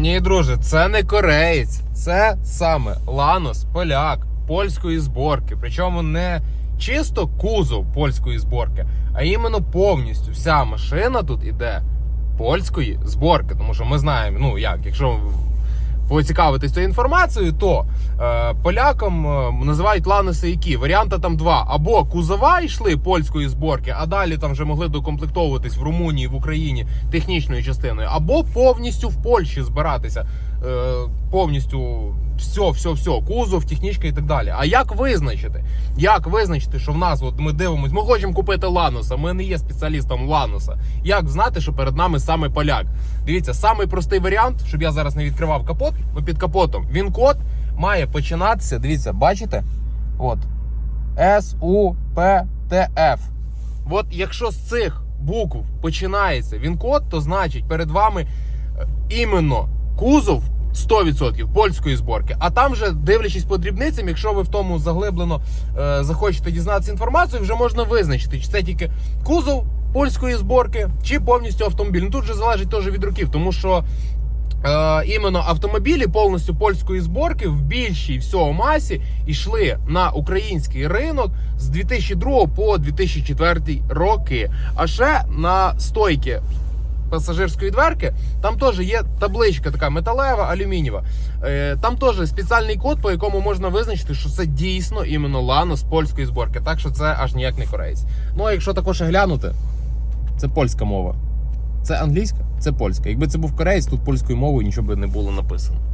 Ні, друже, це не кореєць, це саме Ланос, поляк, польської зборки. Причому не чисто кузов польської зборки, а іменно повністю вся машина тут іде польської зборки. Тому що ми знаємо, ну як, якщо поцікавитись цією інформацією, то е, полякам е, називають ланоси які? Варіанти там два. Або кузова йшли польської зборки, а далі там вже могли докомплектовуватись в Румунії, в Україні технічною частиною, або повністю в Польщі збиратися. Е, повністю все, все, все, кузов, технічка і так далі. А як визначити? Як визначити, що в нас, от ми дивимося, ми хочемо купити Ланоса, ми не є спеціалістом Ланоса. Як знати, що перед нами саме поляк? Дивіться, самий простий варіант, щоб я зараз не відкривав капот, бо під капотом він код має починатися. Дивіться, бачите? От С У П Т Ф. От якщо з цих букв починається він код, то значить перед вами е, іменно кузов 100% польської зборки. А там вже дивлячись по дрібницям, якщо ви в тому заглиблено е, захочете дізнатися інформацію, вже можна визначити, чи це тільки кузов польської зборки, чи повністю автомобіль. Ну тут вже залежить теж від років, тому що. Е, іменно автомобілі повністю польської зборки в більшій всього масі йшли на український ринок з 2002 по 2004 роки. А ще на стойки пасажирської дверки там теж є табличка така металева, алюмінієва. Е, там теж спеціальний код, по якому можна визначити, що це дійсно іменно лано з польської зборки. Так що це аж ніяк не кореєць. Ну а якщо також глянути, це польська мова. Це англійська, це польська. Якби це був кореєць, тут польською мовою нічого би не було написано.